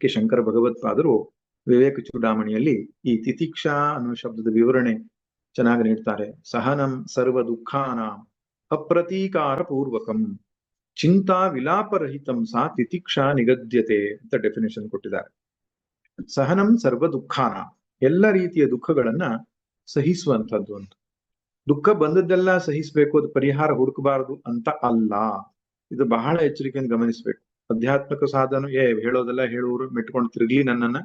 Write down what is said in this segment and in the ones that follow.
K Shankara ಭಗವತ್ಪಾದರು ವಿವೇಕ ಚೂಡಾಮಣಿಯಲ್ಲಿ ಈ ತಿತಿಕ್ಷಾ ಅನ್ನುವ ಶಬ್ದದ ವಿವರಣೆ ಚೆನ್ನಾಗಿ ನೀಡ್ತಾರೆ. ಸಹನಂ ಸರ್ವ ದುಃಖಾನ ಅಪ್ರತೀಕಾರ ಪೂರ್ವಕಂ ಚಿಂತಾ ವಿಲಾಪರಹಿತಂ ಸಾ ತಿತಿಕ್ಷಾ ನಿಗದ್ಯತೆ ಅಂತ ಡೆಫಿನೇಷನ್ ಕೊಟ್ಟಿದ್ದಾರೆ. ಸಹನಂ ಸರ್ವ ದುಃಖಾನ ಎಲ್ಲ ರೀತಿಯ ದುಃಖಗಳನ್ನ ಸಹಿಸುವಂಥದ್ದು ಅಂತ. ದುಃಖ ಬಂದದ್ದೆಲ್ಲ ಸಹಿಸಬೇಕು, ಅದು ಪರಿಹಾರ ಹುಡುಕಬಾರದು ಅಂತ ಅಲ್ಲ. ಇದು ಬಹಳ ಎಚ್ಚರಿಕೆಯನ್ನು ಗಮನಿಸಬೇಕು. ಅಧ್ಯಾತ್ಮಿಕ ಸಾಧನ, ಏ, ಹೇಳೋದೆಲ್ಲ ಹೇಳುವರು ಮೆಟ್ಕೊಂಡು ತಿರ್ಗ್ಲಿ ನನ್ನನ್ನ.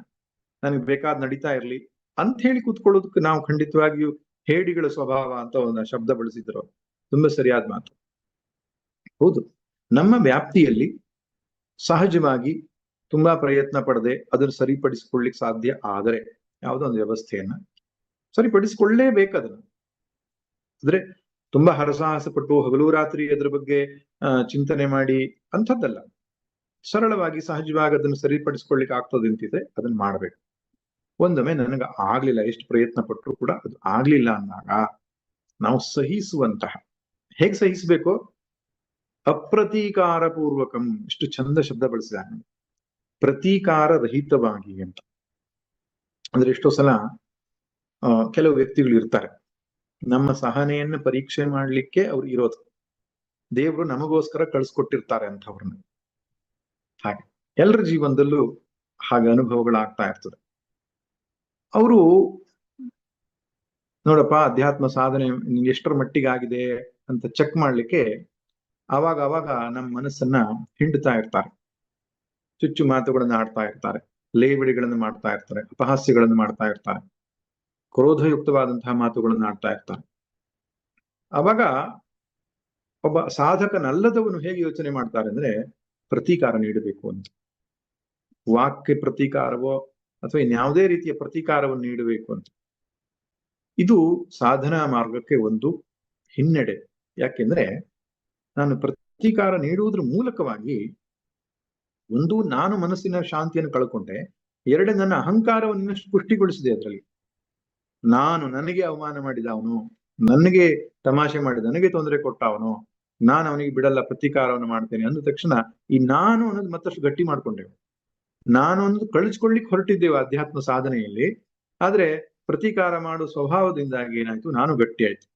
ನನಗೆ ಬೇಕಾದ್ ನಡೀತಾ ಇರ್ಲಿ. ಅಂತ ಹೇಳಿ ಕೂತ್ಕೊಳ್ಳೋದಕ್ಕೆ ನಾವು ಖಂಡಿತವಾಗಿಯೂ ಹೇಡಿಗಳ ಸ್ವಭಾವ ಅಂತ ಒಂದು ಶಬ್ದ ಬಳಸಿದ್ರು ತುಂಬಾ ಸರಿಯಾದ ಮಾತು. ಹೌದು. ನಮ್ಮ ವ್ಯಾಪ್ತಿಯಲ್ಲಿ ಸಹಜವಾಗಿ ತುಂಬಾ ಪ್ರಯತ್ನ ಪಡದೆ ಅದನ್ನು ಸರಿಪಡಿಸಿಕೊಳ್ಳಿಕ್ ಸಾಧ್ಯ ಆದರೆ ಯಾವುದೋ ಒಂದು ವ್ಯವಸ್ಥೆಯನ್ನ ಸರಿಪಡಿಸಿಕೊಳ್ಳೇಬೇಕು ಅದನ್ನ. ಅಂದ್ರೆ ತುಂಬಾ ಹರಸಾಹಸ ಪಟ್ಟು ಹಗಲು ರಾತ್ರಿ ಅದ್ರ ಬಗ್ಗೆ ಚಿಂತನೆ ಮಾಡಿ ಅಂಥದ್ದಲ್ಲ. ಸರಳವಾಗಿ ಸಹಜವಾಗಿ ಅದನ್ನು ಸರಿಪಡಿಸ್ಕೊಳ್ಳಿಕ್ಕೆ ಆಗ್ತದೆ ಅಂತಿದೆ, ಅದನ್ನ ಮಾಡ್ಬೇಕು. ಒಂದೊಮ್ಮೆ ನನಗೆ ಆಗ್ಲಿಲ್ಲ, ಎಷ್ಟು ಪ್ರಯತ್ನ ಪಟ್ಟರು ಕೂಡ ಅದು ಆಗ್ಲಿಲ್ಲ ಅಂದಾಗ, ನಾವು ಸಹಿಸುವಂತಹ, ಹೇಗ್ ಸಹಿಸಬೇಕು? ಅಪ್ರತೀಕಾರ ಪೂರ್ವಕಂ ಇಷ್ಟು ಚಂದ ಶಬ್ದ ಬಳಸಿದ ಪ್ರತೀಕಾರ ರಹಿತವಾಗಿ ಅಂತ. ಅಂದ್ರೆ ಎಷ್ಟೋ ಸಲ ಕೆಲವು ವ್ಯಕ್ತಿಗಳು ಇರ್ತಾರೆ. ನಮ್ಮ ಸಹನೆಯನ್ನು ಪರೀಕ್ಷೆ ಮಾಡ್ಲಿಕ್ಕೆ ಅವ್ರು ಇರೋದು. ದೇವರು ನಮಗೋಸ್ಕರ ಕಳ್ಸಿಕೊಟ್ಟಿರ್ತಾರೆ ಅಂತವ್ರನ್ನ ಹಾಗೆ. ಎಲ್ಲರ ಜೀವನದಲ್ಲೂ ಹಾಗೆ ಅನುಭವಗಳಾಗ್ತಾ ಇರ್ತದೆ. ಅವರು ನೋಡಪ್ಪ, ಅಧ್ಯಾತ್ಮ ಸಾಧನೆ ನಿಮ್ಗೆ ಎಷ್ಟರ ಮಟ್ಟಿಗಾಗಿದೆ ಅಂತ ಚೆಕ್ ಮಾಡ್ಲಿಕ್ಕೆ ಅವಾಗ ಅವಾಗ ನಮ್ಮ ಮನಸ್ಸನ್ನ ಹಿಂಡ್ತಾ ಇರ್ತಾರೆ. ಚುಚ್ಚು ಮಾತುಗಳನ್ನ ಆಡ್ತಾ ಇರ್ತಾರೆ. ಲೇವಡಿಗಳನ್ನು ಮಾಡ್ತಾ ಇರ್ತಾರೆ. ಅಪಹಾಸ್ಯಗಳನ್ನು ಮಾಡ್ತಾ ಇರ್ತಾರೆ. ಕ್ರೋಧಯುಕ್ತವಾದಂತಹ ಮಾತುಗಳನ್ನು ಆಡ್ತಾ ಇರ್ತಾರೆ. ಅವಾಗ ಒಬ್ಬ ಸಾಧಕನಲ್ಲದವನು ಹೇಗೆ ಯೋಚನೆ ಮಾಡ್ತಾರೆ ಅಂದ್ರೆ ಪ್ರತೀಕಾರ ನೀಡಬೇಕು ಅಂತ. ವಾಕ್ಯ ಪ್ರತೀಕಾರವೋ ಅಥವಾ ಇನ್ಯಾವುದೇ ರೀತಿಯ ಪ್ರತೀಕಾರವನ್ನು ನೀಡಬೇಕು ಅಂತ. ಇದು ಸಾಧನಾ ಮಾರ್ಗಕ್ಕೆ ಒಂದು ಹಿನ್ನಡೆ. ಯಾಕೆಂದ್ರೆ ನಾನು ಪ್ರತೀಕಾರ ನೀಡುವುದರ ಮೂಲಕವಾಗಿ ಒಂದು ನಾನು ಮನಸ್ಸಿನ ಶಾಂತಿಯನ್ನು ಕಳ್ಕೊಂಡೆ, ಎರಡೇ ನನ್ನ ಅಹಂಕಾರವನ್ನು ಇನ್ನಷ್ಟು ಪುಷ್ಟಿಗೊಳಿಸಿದೆ ಅದರಲ್ಲಿ. ನಾನು ನನಗೆ ಅವಮಾನ ಮಾಡಿದ ಅವನು ನನಗೆ ತಮಾಷೆ ಮಾಡಿದ, ನನಗೆ ತೊಂದರೆ ಕೊಟ್ಟ ಅವನು ನಾನು ಅವನಿಗೆ ಬಿಡಲ್ಲ, ಪ್ರತೀಕಾರವನ್ನು ಮಾಡ್ತೇನೆ ಅಂದ ತಕ್ಷಣ ಈ ನಾನು ಅನ್ನೋದು ಮತ್ತಷ್ಟು ಗಟ್ಟಿ ಮಾಡ್ಕೊಂಡೆವು. ನಾನು ಅನ್ನೋದು ಕಳಿಸ್ಕೊಳ್ಳಿಕ್ ಹೊರಟಿದ್ದೇವೆ ಅಧ್ಯಾತ್ಮ ಸಾಧನೆಯಲ್ಲಿ, ಆದ್ರೆ ಪ್ರತೀಕಾರ ಮಾಡುವ ಸ್ವಭಾವದಿಂದಾಗಿ ಏನಾಯ್ತು? ನಾನು ಗಟ್ಟಿ ಆಯ್ತು.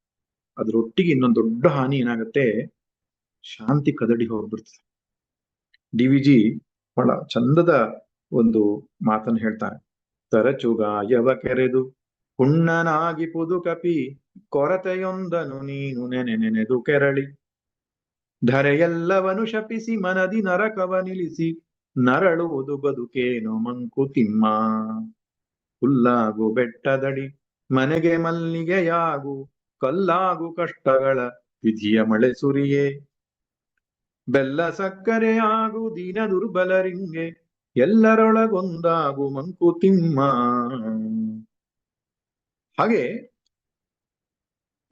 ಅದ್ರೊಟ್ಟಿಗೆ ಇನ್ನೊಂದು ದೊಡ್ಡ ಹಾನಿ ಏನಾಗುತ್ತೆ? ಶಾಂತಿ ಕದಡಿ ಹೋಗ್ಬಿಡ್ತದೆ ಡಿ ವಿ ಜಿ ಬಹಳ ಚಂದದ ಒಂದು ಮಾತನ್ನು ಹೇಳ್ತಾರೆ. ತರಚುಗಾಯವ ಕೆರೆದು, ಹುಣ್ಣನಾಗಿ ಪುದು ಕಪಿ ಕೊರತೆಯೊಂದನು ನೀನು ನೆನೆ ನೆನೆದು ಕೆರಳಿ ಧರೆಯೆಲ್ಲವನು ಶಪಿಸಿ ಮನದಿ ನರಕವ ನಿಲ್ಲಿಸಿ ನರಳುವುದು ಬದುಕೇನು ಮಂಕುತಿಮ್ಮ? ಹುಲ್ಲಾಗು ಬೆಟ್ಟದಡಿ, ಮನೆಗೆ ಮಲ್ಲಿಗೆಯಾಗು, ಕಲ್ಲಾಗು ಕಷ್ಟಗಳ ವಿಧಿಯ ಮಳೆ ಸುರಿಯೇ? ಬೆಲ್ಲ ಸಕ್ಕರೆಯಾಗು ದೀನ ದುರ್ಬಲರಿಂಗೆ ಎಲ್ಲರೊಳಗೊಂದಾಗು ಮಂಕುತಿಮ್ಮ? ಹಾಗೆ,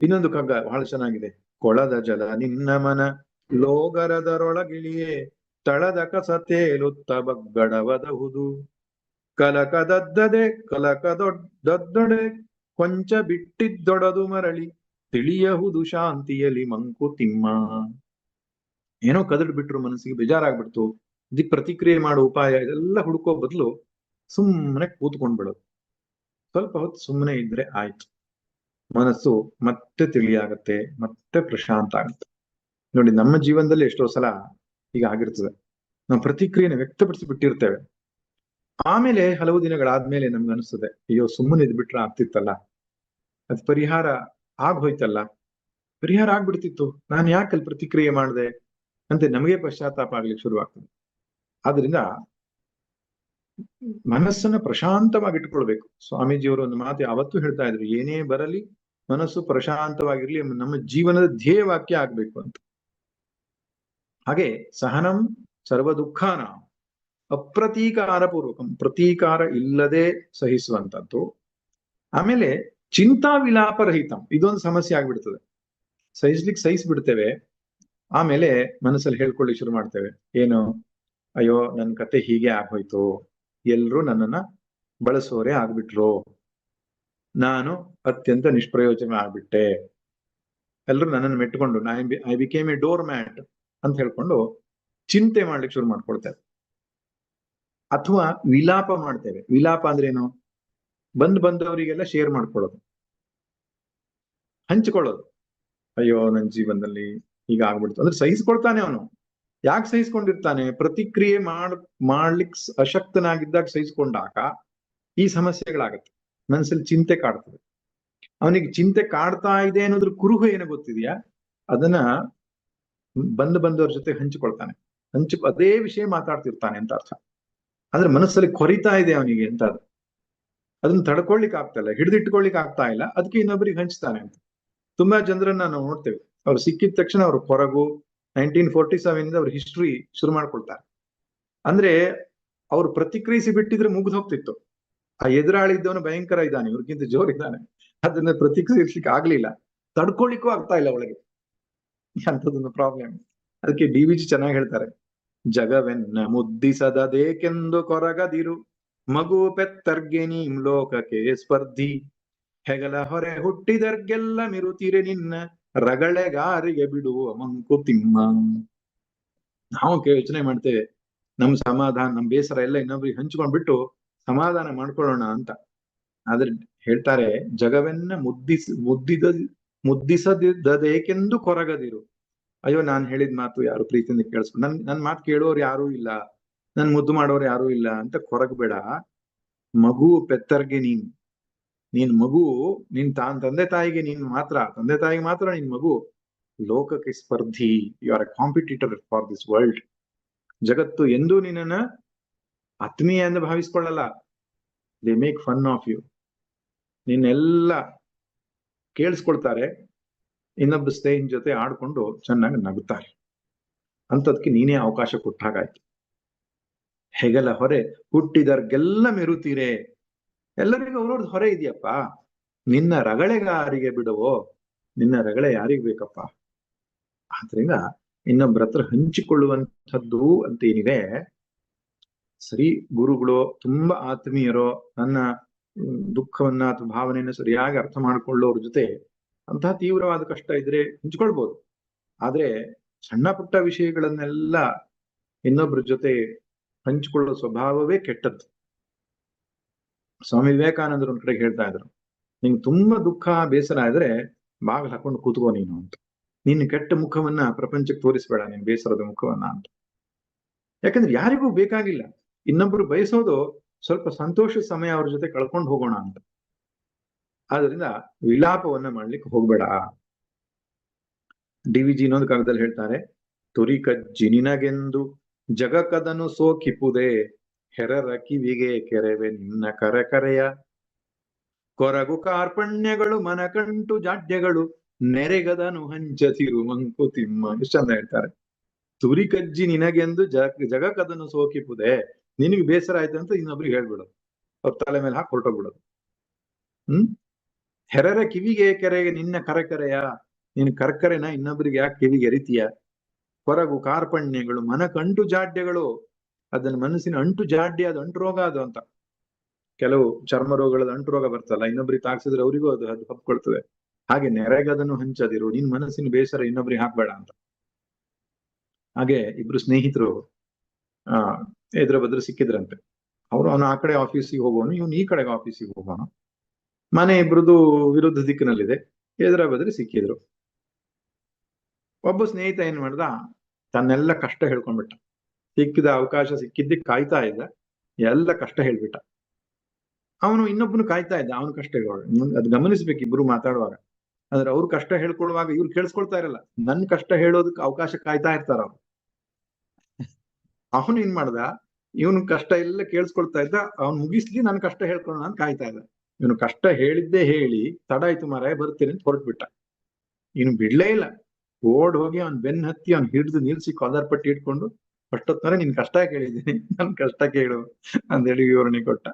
ಇನ್ನೊಂದು ಕಗ್ಗ ಬಹಳ ಚೆನ್ನಾಗಿದೆ. ಕೊಳದ ಜಲ ನಿನ್ನ ಮನ ಲೋಗರದರೊಳಗಿಳಿಯೇ ತಳದ ಕಸ ತೇಲುತ್ತ ಬಗ್ಗಡವದಹುದು. ಕಲಕದದ್ದದೆ ಕಲಕದೊಡ್ಡದ್ದೊಡೆ ಕೊಂಚ ಬಿಟ್ಟಿದ್ದೊಡದು ಮರಳಿ ತಿಳಿಯಹುದು ಶಾಂತಿಯಲಿ ಮಂಕುತಿಮ್ಮ ಏನೋ ಕದಡ್ ಬಿಟ್ರು ಮನಸ್ಸಿಗೆ ಬೇಜಾರಾಗ್ಬಿಡ್ತು. ಇದಕ್ಕೆ ಪ್ರತಿಕ್ರಿಯೆ ಮಾಡೋ ಉಪಾಯ ಇದೆಲ್ಲ ಹುಡುಕೋ ಬದಲು ಸುಮ್ಮನೆ ಕೂತ್ಕೊಂಡ್ಬಿಡೋದು ಸ್ವಲ್ಪ ಹೊತ್ತು ಸುಮ್ಮನೆ ಇದ್ರೆ ಆಯ್ತು. ಮನಸ್ಸು ಮತ್ತೆ ತಿಳಿಯಾಗತ್ತೆ, ಮತ್ತೆ ಪ್ರಶಾಂತ ಆಗುತ್ತೆ. ನೋಡಿ, ನಮ್ಮ ಜೀವನದಲ್ಲಿ ಎಷ್ಟೋ ಸಲ ಈಗ ಆಗಿರ್ತದೆ ನಾವು ಪ್ರತಿಕ್ರಿಯೆನ ವ್ಯಕ್ತಪಡಿಸಿ ಬಿಟ್ಟಿರ್ತೇವೆ ಆಮೇಲೆ ಹಲವು ದಿನಗಳಾದ್ಮೇಲೆ ನಮ್ಗೆ ಅನಿಸ್ತದೆ ಅಯ್ಯೋ, ಸುಮ್ಮನೆ ಇದ್ಬಿಟ್ರೆ ಆಗ್ತಿತ್ತಲ್ಲ. ಅದ್ ಪರಿಹಾರ ಆಗೋಯ್ತಲ್ಲ ಪರಿಹಾರ ಆಗ್ಬಿಡ್ತಿತ್ತು. ನಾನು ಯಾಕೆ ಅಲ್ಲಿ ಪ್ರತಿಕ್ರಿಯೆ ಮಾಡಿದೆ ಅಂತ ನಮಗೆ ಪಶ್ಚಾತ್ತಾಪ ಆಗ್ಲಿಕ್ಕೆ ಶುರುವಾಗ್ತದೆ. ಆದ್ರಿಂದ ಮನಸ್ಸನ್ನ ಪ್ರಶಾಂತವಾಗಿಟ್ಕೊಳ್ಬೇಕು ಸ್ವಾಮೀಜಿಯವರು ಒಂದು ಮಾತು ಯಾವತ್ತೂ ಹೇಳ್ತಾ ಇದ್ರು, ಏನೇ ಬರಲಿ ಮನಸ್ಸು ಪ್ರಶಾಂತವಾಗಿರ್ಲಿ, ನಮ್ಮ ಜೀವನದ ಧ್ಯೇಯವಾಕ್ಯ ಆಗ್ಬೇಕು ಅಂತ. ಹಾಗೆ ಸಹನಂ ಸರ್ವ ದುಃಖಾನ. ಅಪ್ರತೀಕಾರ ಪೂರ್ವಕಂ ಪ್ರತೀಕಾರ ಇಲ್ಲದೆ ಸಹಿಸುವಂತದ್ದು ಆಮೇಲೆ ಚಿಂತಾ ವಿಲಾಪ ರಹಿತಂ ಇದೊಂದು ಸಮಸ್ಯೆ ಆಗ್ಬಿಡ್ತದೆ. ಸಹಿಸ್ಲಿಕ್ಕೆ ಸಹಿಸ್ಬಿಡ್ತೇವೆ, ಆಮೇಲೆ ಮನಸ್ಸಲ್ಲಿ ಹೇಳ್ಕೊಳ್ಳಿ ಶುರು ಮಾಡ್ತೇವೆ. ಏನು? ಅಯ್ಯೋ ನನ್ನ ಕತೆ ಹೀಗೆ ಆಗೋಯ್ತು ಎಲ್ರು ನನ್ನನ್ನ ಬಳಸೋರೆ ಆಗ್ಬಿಟ್ರು. ನಾನು ಅತ್ಯಂತ ನಿಷ್ಪ್ರಯೋಜನ ಆಗ್ಬಿಟ್ಟೆ. ಎಲ್ರು ನನ್ನನ್ನು ಮೆಟ್ಕೊಂಡು I became a door mat ಅಂತ ಹೇಳ್ಕೊಂಡು ಚಿಂತೆ ಮಾಡ್ಲಿಕ್ಕೆ ಶುರು ಮಾಡ್ಕೊಳ್ತಾರೆ ಅಥವಾ ವಿಲಾಪ ಮಾಡ್ತೇವೆ. ವಿಲಾಪ ಅಂದ್ರೆ ಏನು ಬಂದ್ ಬಂದವರಿಗೆಲ್ಲ ಶೇರ್ ಮಾಡ್ಕೊಳ್ಳೋದು. ಹಂಚಿಕೊಳ್ಳೋದು. ಅಯ್ಯೋ ನನ್ನ ಜೀವನದಲ್ಲಿ ಈಗ ಆಗ್ಬಿಡ್ತು. ಅಂದ್ರೆ ಸಹಿಸ್ಕೊಳ್ತಾನೆ ಅವನು. ಯಾಕೆ ಸಹಿಸ್ಕೊಂಡಿರ್ತಾನೆ? ಪ್ರತಿಕ್ರಿಯೆ ಮಾಡ್, ಮಾಡ್ಲಿಕ್ ಅಶಕ್ತನಾಗಿದ್ದಾಗ ಸಹಿಸ್ಕೊಂಡಾಗ ಈ ಸಮಸ್ಯೆಗಳಾಗತ್ತೆ. ಮನಸ್ಸಲ್ಲಿ ಚಿಂತೆ ಕಾಡ್ತದೆ. ಅವನಿಗೆ ಚಿಂತೆ ಕಾಡ್ತಾ ಇದೆ ಅನ್ನೋದ್ರ ಕುರುಹು ಏನು ಗೊತ್ತಿದೆಯಾ? ಅದನ್ನ ಬಂದು ಬಂದವ್ರ ಜೊತೆ ಹಂಚಿಕೊಳ್ತಾನೆ. ಹಂಚಿ ಅದೇ ವಿಷಯ ಮಾತಾಡ್ತಿರ್ತಾನೆ ಅಂತ ಅರ್ಥ. ಅಂದ್ರೆ ಮನಸ್ಸಲ್ಲಿ ಕೊರಿತಾ ಇದೆ ಅವನಿಗೆ ಅಂತ ಅದು ಅದನ್ನ ತಡ್ಕೊಳ್ಲಿಕ್ಕೆ ಆಗ್ತಾ ಇಲ್ಲ ಹಿಡಿದಿಟ್ಕೊಳ್ಲಿಕ್ಕೆ ಆಗ್ತಾ ಇಲ್ಲ ಅದಕ್ಕೆ ಇನ್ನೊಬ್ಬರಿಗೆ ಹಂಚ್ತಾನೆ ಅಂತ. ತುಂಬಾ ಜನರನ್ನ ನಾವು ನೋಡ್ತೇವೆ. ಅವ್ರು ಸಿಕ್ಕಿದ ತಕ್ಷಣ ಅವ್ರ ಕೊರಗು ನೈನ್ಟೀನ್ ಫೋರ್ಟಿ ಸೆವೆನ್ ಅವ್ರ ಹಿಸ್ಟ್ರಿ ಶುರು ಮಾಡ್ಕೊಳ್ತಾರೆ. ಅಂದ್ರೆ ಅವ್ರು ಪ್ರತಿಕ್ರಿಯಿಸಿ ಬಿಟ್ಟಿದ್ರೆ ಮುಗಿದು ಹೋಗ್ತಿತ್ತು. ಆ ಎದುರಾಳಿ ಇದ್ದವನು ಭಯಂಕರ ಇದ್ದಾನೆ, ಇವ್ರಿಗಿಂತ ಜೋರಿದ್ದಾನೆ. ಅದನ್ನ ಪ್ರತಿಕ್ರಿಯಿಸ್ಲಿಕ್ಕೆ ಆಗ್ಲಿಲ್ಲ ತಡ್ಕೊಳ್ಲಿಕ್ಕೂ ಆಗ್ತಾ ಇಲ್ಲ ಒಳಗೆ ಅಂತದೊಂದು ಪ್ರಾಬ್ಲಮ್ ಅದಕ್ಕೆ ಡಿ ವಿಜಿ ಚೆನ್ನಾಗಿ ಹೇಳ್ತಾರೆ. ಜಗವೆನ್ನ ಮುದ್ದಿಸದದೇಕೆಂದು ಕೊರಗದಿರು, ಮಗು ಪೆತ್ತರ್ಗೆ ನೀಂ ಲೋಕಕ್ಕೆ ಸ್ಪರ್ಧಿ. ಹೆಗಲ ಹೊರೆ ಹುಟ್ಟಿದರ್ಗೆಲ್ಲ ಮಿರುತಿರೆ ನಿನ್ನ, ರಗಳೆಗಾರಿಗೆ ಬಿಡುವ ಮಂಕುತಿಮ್ಮ ನಾವು ಯೋಚನೆ ಮಾಡ್ತೇವೆ ನಮ್ ಸಮಾಧಾನ, ನಮ್ ಬೇಸರ ಎಲ್ಲ ಇನ್ನೊಬ್ರಿಗೆ ಹಂಚ್ಕೊಂಡ್ಬಿಟ್ಟು ಸಮಾಧಾನ ಮಾಡ್ಕೊಳ್ಳೋಣ ಅಂತ. ಆದ್ರೆ ಹೇಳ್ತಾರೆ, ಜಗವೆನ್ನ ಮುದ್ದಿಸ್, ಮುದ್ದಿದ ಮುದ್ದಿಸದಿದ್ದದೇಕೆಂದು ಕೊರಗದಿರು. ಅಯ್ಯೋ, ನಾನ್ ಹೇಳಿದ ಮಾತು ಯಾರು ಪ್ರೀತಿಯಿಂದ ಕೇಳಿಸ್ಕೊಂಡು ನನ್ ನನ್ ಮಾತು ಕೇಳೋರು ಯಾರೂ ಇಲ್ಲ. ನನ್ ಮುದ್ದು ಮಾಡೋರು ಯಾರೂ ಇಲ್ಲ ಅಂತ ಕೊರಗಬೇಡ. ಮಗು ಪೆತ್ತರ್ಗೆ ನೀನ್. ನೀನ್ ಮಗು, ನಿನ್ ತಾನ್ ತಂದೆ ತಾಯಿಗೆ ನೀನ್ ಮಾತ್ರ. ತಂದೆ ತಾಯಿಗೆ ಮಾತ್ರ ನಿನ್ ಮಗು. ಲೋಕಕ್ಕೆ ಸ್ಪರ್ಧಿ. You are a competitor for this world ಜಗತ್ತು ಎಂದೂ ನಿನ್ನನ್ನ ಆತ್ಮೀಯ ಎಂದು ಭಾವಿಸ್ಕೊಳ್ಳಲ್ಲ. They make fun of you ನಿನ್ನೆಲ್ಲ ಕೇಳಿಸ್ಕೊಳ್ತಾರೆ ಇನ್ನೊಬ್ಬ ಸ್ನೇಹಿನ ಜೊತೆ ಆಡ್ಕೊಂಡು ಚೆನ್ನಾಗಿ ನಗುತ್ತಾರೆ ಅಂತದ್ಕೆ ನೀನೇ ಅವಕಾಶ ಕೊಟ್ಟಾಗಾಯ್ತು ಹೆಗಲ ಹೊರೆ ಹುಟ್ಟಿದರ್ಗೆಲ್ಲ ಮೆರುತೀರೆ. ಎಲ್ಲರಿಗೂ ಅವ್ರವ್ರದ್ದು ಹೊರೆ ಇದೆಯಪ್ಪ. ನಿನ್ನ ರಗಳೆಗಾರಿಗೆ ಬಿಡುವೋ, ನಿನ್ನ ರಗಳೆ ಯಾರಿಗೆ ಬೇಕಪ್ಪ? ಆದ್ರಿಂದ ಇನ್ನೊಬ್ಬರ ಹತ್ರ ಹಂಚಿಕೊಳ್ಳುವಂಥದ್ದು ಅಂತ ಏನಿದೆ ಸರಿ ಗುರುಗಳು, ತುಂಬಾ ಆತ್ಮೀಯರೋ, ನನ್ನ ದುಃಖವನ್ನ ಅಥವಾ ಭಾವನೆಯನ್ನ ಸರಿಯಾಗಿ ಅರ್ಥ ಮಾಡ್ಕೊಳ್ಳೋರ್ ಜೊತೆ ಅಂತಹ ತೀವ್ರವಾದ ಕಷ್ಟ ಇದ್ರೆ ಹಂಚ್ಕೊಳ್ಬಹುದು ಆದ್ರೆ ಸಣ್ಣ ಪುಟ್ಟ ವಿಷಯಗಳನ್ನೆಲ್ಲ ಇನ್ನೊಬ್ಬರ ಜೊತೆ ಹಂಚಿಕೊಳ್ಳೋ ಸ್ವಭಾವವೇ ಕೆಟ್ಟದ್ದು. ಸ್ವಾಮಿ ವಿವೇಕಾನಂದರು ಒಂದ್ ಕಡೆ ಹೇಳ್ತಾ ಇದ್ರು, ನಿಂಗೆ ತುಂಬಾ ದುಃಖ, ಬೇಸರ ಆದ್ರೆ ಬಾಗಿಲು ಹಾಕೊಂಡು ಕೂತ್ಕೋ ನೀನು ಅಂತ. ನಿನ್ನ ಕೆಟ್ಟ ಮುಖವನ್ನ ಪ್ರಪಂಚಕ್ಕೆ ತೋರಿಸ್ಬೇಡ ನಿನ್ ಬೇಸರದ ಮುಖವನ್ನ ಅಂತ. ಯಾಕಂದ್ರೆ ಯಾರಿಗೂ ಬೇಕಾಗಿಲ್ಲ. ಇನ್ನೊಬ್ರು ಬಯಸೋದು ಸ್ವಲ್ಪ ಸಂತೋಷ ಸಮಯ ಅವ್ರ ಜೊತೆ ಕಳ್ಕೊಂಡು ಹೋಗೋಣ ಅಂತ. ಆದ್ರಿಂದ ವಿಲಾಪವನ್ನ ಮಾಡ್ಲಿಕ್ಕೆ ಹೋಗ್ಬೇಡ. ಡಿ ವಿ ಇನ್ನೊಂದು ಕಾಲದಲ್ಲಿ ಹೇಳ್ತಾರೆ ತುರಿಕ ನಿನಗೆಂದು ಜಗಕದನು ಸೋಕಿಪುದೆ ಹೆರರ ಕಿವಿಗೆ ಕೆರೆವೆ ನಿನ್ನ ಕರಕರೆಯ ಕೊರಗು ಕಾರ್ಪಣ್ಯಗಳು ಮನಕಂಟು ಜಾಡ್ಯಗಳು ನೆರೆಗದನು ಹಂಚತಿರು ಮಂಕುತಿಮ್ಮ ಎಷ್ಟು ಚಂದ ಹೇಳ್ತಾರೆ. ತುರಿ ಕಜ್ಜಿ ನಿನಗೆಂದು ಜಗ ಜಗಕದನು ಸೋಕಿಪುದೆ ನಿನಗೆ ಬೇಸರ ಆಯ್ತು ಅಂತ ಇನ್ನೊಬ್ರಿಗೆ ಹೇಳ್ಬಿಡೋದು. ಅವ್ರ ತಲೆ ಮೇಲೆ ಹಾಕಿ ಹೊರಟೋಗ್ಬಿಡೋದು. ಹ್ಮ್? ಹೆರರ ಕಿವಿಗೆ ಕೆರೆಗೆ ನಿನ್ನ ಕರೆಕರೆಯ, ನಿನ್ನ ಕರ್ಕರೆನ ಇನ್ನೊಬ್ರಿಗೆ ಯಾಕೆ ಕಿವಿಗೆ ಎರಿತೀಯ? ಕೊರಗು ಕಾರ್ಪಣ್ಯಗಳು, ಮನಕಂಟು ಜಾಡ್ಯಗಳು, ಅದನ್ನ ಮನಸ್ಸಿನ ಅಂಟು ಜಾಡ್ಯ, ಅದು ಅಂಟು ರೋಗ ಅದು ಅಂತ. ಕೆಲವು ಚರ್ಮ ರೋಗಗಳ ಅಂಟು ರೋಗ ಬರ್ತಲ್ಲ, ಇನ್ನೊಬ್ರಿಗೆ ತಾಕ್ಸಿದ್ರೆ ಅವರಿಗೂ ಅದು ಅದು ಹಬ್ಕೊಳ್ತದೆ ಹಾಗೆ ನೆರೆಗದನ್ನು ಹಂಚದಿರು, ನಿನ್ ಮನಸ್ಸಿನ ಬೇಸರ ಇನ್ನೊಬ್ರಿಗೆ ಹಾಕ್ಬೇಡ ಅಂತ. ಹಾಗೆ ಇಬ್ರು ಸ್ನೇಹಿತರು, ಆ ಎದುರ ಬದ್ರ ಸಿಕ್ಕಿದ್ರಂತೆ. ಅವ್ರು, ಅವನು ಆ ಕಡೆ ಆಫೀಸಿಗೆ ಹೋಗೋನು ಇವನು ಈ ಕಡೆಗೆ ಆಫೀಸಿಗೆ ಹೋಗೋನು ಮನೆ ಇಬ್ರದು ವಿರುದ್ಧ ದಿಕ್ಕಿನಲ್ಲಿದೆ. ಎದುರ ಬದ್ರೆ ಸಿಕ್ಕಿದ್ರು. ಒಬ್ಬ ಸ್ನೇಹಿತ ಏನ್ ಮಾಡ್ದ? ತನ್ನೆಲ್ಲ ಕಷ್ಟ ಹೇಳ್ಕೊಂಡ್ಬಿಟ್ಟ. ಸಿಕ್ಕಿದ ಅವಕಾಶ ಸಿಕ್ಕಿದ್ದಕ್ಕೆ ಕಾಯ್ತಾ ಇದ್ದ. ಎಲ್ಲ ಕಷ್ಟ ಹೇಳ್ಬಿಟ್ಟ. ಅವನು ಇನ್ನೊಬ್ಬನು ಕಾಯ್ತಾ ಇದ್ದ. ಅವನು ಕಷ್ಟ ಹೇಳುವಾಗ ಅದು ಗಮನಿಸ್ಬೇಕು ಇಬ್ರು ಮಾತಾಡುವಾಗ. ಅಂದ್ರೆ ಅವ್ರು ಕಷ್ಟ ಹೇಳ್ಕೊಳ್ಳುವಾಗ ಇವ್ರು ಕೇಳಿಸ್ಕೊಳ್ತಾ ಇರಲ್ಲ. ನನ್ ಕಷ್ಟ ಹೇಳೋದಕ್ಕೆ ಅವಕಾಶ ಕಾಯ್ತಾ ಇರ್ತಾರ ಅವ್ರು. ಅವನು ಏನ್ ಮಾಡ್ದ? ಇವನು ಕಷ್ಟ ಎಲ್ಲ ಕೇಳಿಸ್ಕೊಳ್ತಾ ಇದ್ದ, ಅವ್ನು ಮುಗಿಸ್ಲಿ ನನ್ ಕಷ್ಟ ಹೇಳ್ಕೊಳ್ಳೋಣ ಅಂತ ಕಾಯ್ತಾ ಇದ್ದ. ಇವನು ಕಷ್ಟ ಹೇಳಿದ್ದೇ ಹೇಳಿ, ತಡ ಆಯ್ತು ಮಾರಾಯ, ಬರ್ತೀನಿ ಅಂತ ಹೊರಟ್ಬಿಟ್ಟ. ಇನ್ನು ಬಿಡ್ಲೇ ಇಲ್ಲ. ಓಡ್ ಹೋಗಿ ಅವ್ನ್ ಬೆನ್ ಹತ್ತಿ ಅವ್ನ್ ಹಿಡಿದು ನಿಲ್ಸಿ ಕಾಲರ್ ಪಟ್ಟಿ ಇಟ್ಕೊಂಡು ಅಷ್ಟೊತ್ತರ ನಿನ್ ಕಷ್ಟ ಕೇಳಿದ್ದೀನಿ, ನನ್ ಕಷ್ಟ ಕೇಳು ಅಂತ ಹೇಳಿ ವಿವರಣೆ ಕೊಟ್ಟ.